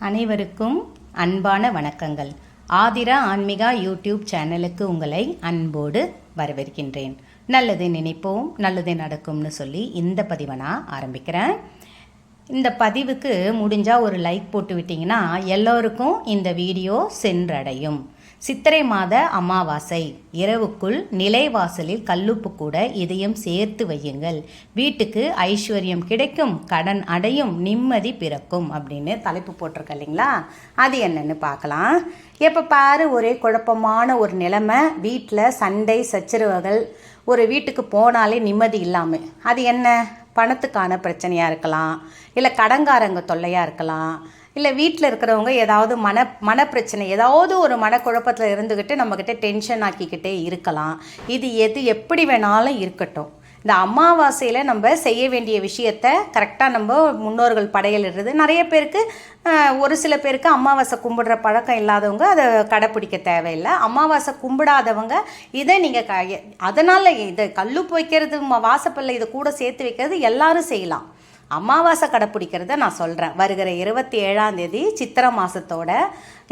அனைவருக்கும் அன்பான வணக்கங்கள். ஆதிரா ஆன்மிகா யூடியூப் சேனலுக்கு உங்களை அன்போடு வரவேற்கின்றேன். நல்லது நினைப்போம் நல்லது நடக்கும்னு சொல்லி இந்த பதிவை நான் ஆரம்பிக்கிறேன். இந்த பதிவுக்கு முடிஞ்சால் ஒரு லைக் போட்டு விட்டிங்கன்னா எல்லோருக்கும் இந்த வீடியோ சென்றடையும். சித்திரை மாத அமாவாசை. இரவுக்குள் நிலைவாசலில் கல்லுப்பு கூட இதையும் சேர்த்து வையுங்கள். வீட்டுக்கு ஐஸ்வர்யம் கிடைக்கும் கடன் அடையும் நிம்மதி பிறக்கும் அப்படின்னு தலைப்பு போட்டிருக்க இல்லைங்களா? அது என்னன்னு பார்க்கலாம். எப்போ பாரு ஒரே குழப்பமான ஒரு நிலைமை. வீட்டில் சண்டை சச்சரவுகள் ஒரு வீட்டுக்கு போனாலே நிம்மதி இல்லாமல் அது என்ன? பணத்துக்கான பிரச்சனையாக இருக்கலாம். இல்லை கடங்காரங்க தொல்லையாக இருக்கலாம். இல்லை வீட்டில் இருக்கிறவங்க ஏதாவது மன மனப்பிரச்சனை ஏதாவது ஒரு மனக்குழப்பத்தில் இருந்துக்கிட்டு நம்மக்கிட்ட டென்ஷன் ஆக்கிக்கிட்டே இருக்கலாம். இது எது எப்படி வேணாலும் இருக்கட்டும். இந்த அமாவாசையில் நம்ம செய்ய வேண்டிய விஷயத்த கரெக்டாக நம்ம முன்னோர்கள் படையலிடுறது. நிறைய பேருக்கு ஒரு சில பேருக்கு அமாவாசை கும்பிடுற பழக்கம் இல்லாதவங்க அதை கடைப்பிடிக்க தேவையில்லை. அமாவாசை கும்பிடாதவங்க இதை நீங்கள் க அதனால் இதை கல்லு வைக்கிறது வாசப்பில்லை இதை கூட சேர்த்து வைக்கிறது எல்லாரும் செய்யலாம். அமாவாசை கடைப்பிடிக்கிறத நான் சொல்கிறேன் வருகிற இருபத்தி ஏழாம் தேதி சித்திர மாதத்தோட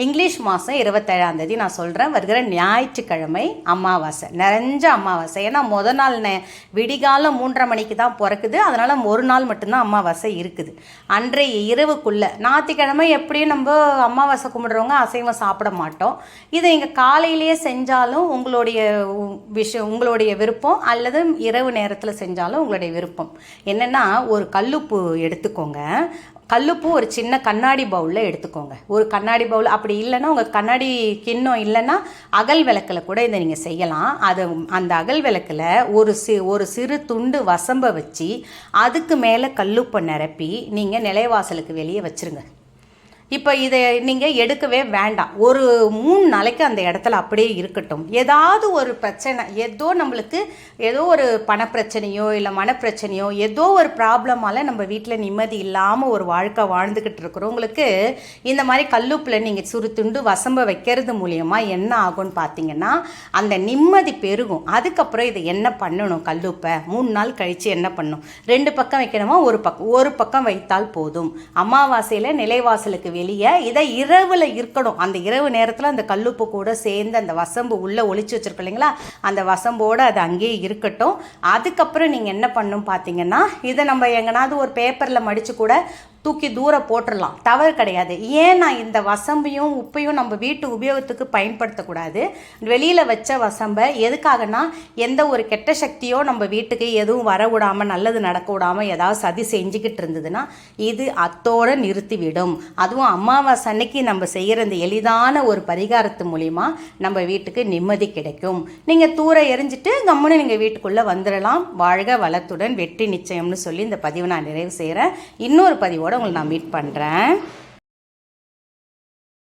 இங்கிலீஷ் மாதம் இருபத்தேழாம் தேதி நான் சொல்கிறேன் வருகிற ஞாயிற்றுக்கிழமை அமாவாசை. நிறைஞ்ச அமாவாசை. ஏன்னா முத நாள் நே விடிகாலம் மூன்றரை மணிக்கு தான் பிறக்குது. அதனால் ஒரு நாள் மட்டும்தான் அமாவாசை இருக்குது. அன்றைய இரவுக்குள்ளே. ஞாயிற்றுக்கிழமை எப்படியும் நம்ம அமாவாசை கும்பிடுறவங்க அசைவம் சாப்பிட மாட்டோம். இதை இங்கே காலையிலேயே செஞ்சாலும் உங்களுடைய விஷயம் உங்களுடைய விருப்பம் அல்லது இரவு நேரத்தில் செஞ்சாலும் உங்களுடைய விருப்பம். என்னென்னா ஒரு கல்லு கல்லுப்பு எடுத்துக்கோங்க. கல்லுப்பு ஒரு சின்ன கண்ணாடி பவுலில் எடுத்துக்கோங்க. ஒரு கண்ணாடி பவுல் அப்படி இல்லைன்னா உங்கள் கண்ணாடி கிண்ணம் இல்லைன்னா அகல் விளக்கில் கூட இதை நீங்கள் செய்யலாம். அது அந்த அகல் விளக்கில் ஒரு சி ஒரு சிறு துண்டு வசம்பை வச்சு அதுக்கு மேலே கல்லுப்பை நிரப்பி நீங்கள் நிலைவாசலுக்கு வெளியே வச்சுருங்க. இப்போ இதை நீங்கள் எடுக்கவே வேண்டாம். ஒரு மூணு நாளைக்கு அந்த இடத்துல அப்படியே இருக்கட்டும். ஏதாவது ஒரு பிரச்சனை ஏதோ நம்மளுக்கு ஏதோ ஒரு பணப்பிரச்சனையோ இல்லை மனப்பிரச்சனையோ ஏதோ ஒரு ப்ராப்ளமால் நம்ம வீட்டில் நிம்மதி இல்லாமல் ஒரு வாழ்க்கை வாழ்ந்துக்கிட்டு இருக்கிறவங்களுக்கு இந்த மாதிரி கல்லுப்பில் நீங்கள் சுரு துண்டு வசம்ப வைக்கிறது மூலியமாக என்ன ஆகும்னு பார்த்தீங்கன்னா அந்த நிம்மதி பெருகும். அதுக்கப்புறம் இதை என்ன பண்ணணும் கல்லுப்பை? மூணு நாள் கழித்து என்ன பண்ணணும்? ரெண்டு பக்கம் வைக்கணுமா? ஒரு பக்கம் ஒரு பக்கம் வைத்தால் போதும். அமாவாசையில் நிலைவாசலுக்கு வெளியே இதை இரவில் இருக்கணும். அந்த இரவு நேரத்தில் அந்த கல்லுப்பு கூட சேர்ந்து அந்த வசம்பு உள்ளே ஒழிச்சு வச்சுருக்கோம் இல்லைங்களா? அந்த வசம்போடு அது அங்கேயே இருக்கட்டும். அதுக்கப்புறம் நீங்கள் என்ன பண்ணும் பார்த்தீங்கன்னா இதை நம்ம எங்கனாவது ஒரு பேப்பரில் மடித்து கூட தூக்கி தூரம் போட்டுடலாம் தவறு கிடையாது. ஏன் நான் இந்த வசம்பையும் உப்பையும் நம்ம வீட்டு உபயோகத்துக்கு பயன்படுத்தக்கூடாது? வெளியில் வச்ச வசம்பை எதுக்காகனா எந்த ஒரு கெட்ட சக்தியோ நம்ம வீட்டுக்கு எதுவும் வர விடாமல் நல்லது நடக்க விடாமல் ஏதாவது சதி செஞ்சுக்கிட்டு இருந்ததுன்னா இது அத்தோடு நிறுத்திவிடும். அதுவும் அமாவாசை அன்னைக்கு நம்ம செய்கிற இந்த எளிதான ஒரு பரிகாரத்து மூலிமா நம்ம வீட்டுக்கு நிம்மதி கிடைக்கும். நீங்கள் தூர எரிஞ்சிட்டு கம்முன்னு நீங்கள் வீட்டுக்குள்ளே வந்துடலாம் வாழ்க வளத்துடன் வெற்றி நிச்சயம்னு சொல்லி இந்த பதிவை நான் நிறைவு செய்கிறேன். இன்னொரு பதிவோடு உங்களை நான் மீட் பண்ணுறேன்